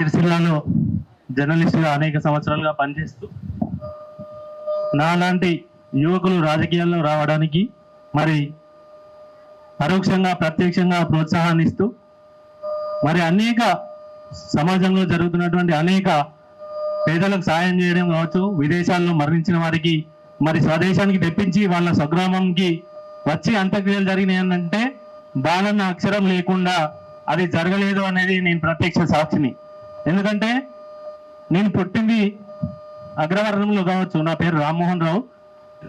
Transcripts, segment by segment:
సిరిసిల్లాలో జర్నలిస్టుగా అనేక సంవత్సరాలుగా పనిచేస్తూ నాలాంటి యువకులు రాజకీయాల్లో రావడానికి మరి పరోక్షంగా ప్రత్యక్షంగా ప్రోత్సాహాన్ని ఇస్తూ మరి అనేక సమాజంలో జరుగుతున్నటువంటి అనేక పేదలకు సాయం చేయడం కావచ్చు విదేశాల్లో మరణించిన వారికి మరి స్వదేశానికి తెప్పించి వాళ్ళ స్వగ్రామంకి వచ్చి అంత్యక్రియలు జరిగినాయి అంటే బాలన్న అక్షరం లేకుండా అది జరగలేదు అనేది నేను ప్రత్యక్ష సాక్షిని. ఎందుకంటే నేను పుట్టింది అగ్రవర్ణంలో కావచ్చు. నా పేరు రామ్మోహన్ రావు.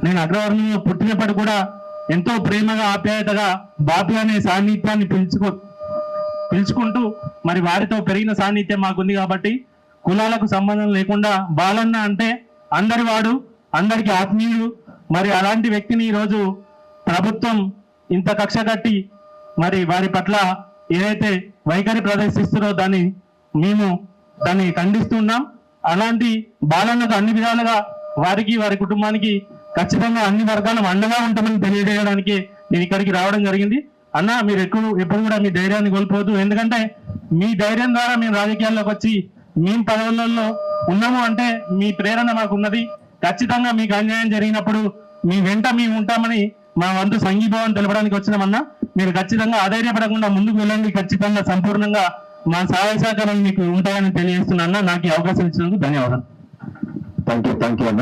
నేను అగ్రవర్ణంలో పుట్టినప్పటి కూడా ఎంతో ప్రేమగా ఆప్యాయతగా బాపి అనే సాన్నిధ్యాన్ని పిలుచుకో పిలుచుకుంటూ మరి వారితో పెరిగిన సాన్నిధ్యం మాకుంది కాబట్టి కులాలకు సంబంధం లేకుండా బాలన్న అంటే అందరి వాడు అందరికి ఆత్మీయుడు. మరి అలాంటి వ్యక్తిని ఈరోజు ప్రభుత్వం ఇంత కక్ష కట్టి మరి వారి పట్ల ఏదైతే వైఖరి ప్రదర్శిస్తున్నారో దాన్ని మేము దాన్ని ఖండిస్తున్నాం. అలాంటి బాలన్నకు అన్ని విధాలుగా వారికి వారి కుటుంబానికి ఖచ్చితంగా అన్ని వర్గాలు అండగా ఉంటామని తెలియజేయడానికి నేను ఇక్కడికి రావడం జరిగింది. అన్న మీరు ఎక్కువ ఎప్పుడు కూడా మీ ధైర్యాన్ని కోల్పోవద్దు. ఎందుకంటే మీ ధైర్యం ద్వారా మేము రాజకీయాల్లోకి వచ్చి మేము పదవులలో ఉన్నాము అంటే మీ ప్రేరణ మాకు ఉన్నది ఖచ్చితంగా మీకు అన్యాయం జరిగినప్పుడు మీ వెంట మేము ఉంటామని మా వంతు సంఘీభావం తెలపడానికి వచ్చినామన్నా. మీరు ఖచ్చితంగా అధైర్యపడకుండా ముందుకు వెళ్ళండి. ఖచ్చితంగా సంపూర్ణంగా మా సహాయ సహకారాలు మీకు ఉంటాయని తెలియజేస్తున్నా అన్న నాకు ఈ అవకాశం ఇచ్చినందుకు ధన్యవాదాలు. థ్యాంక్ యూ థ్యాంక్ యూ అన్న.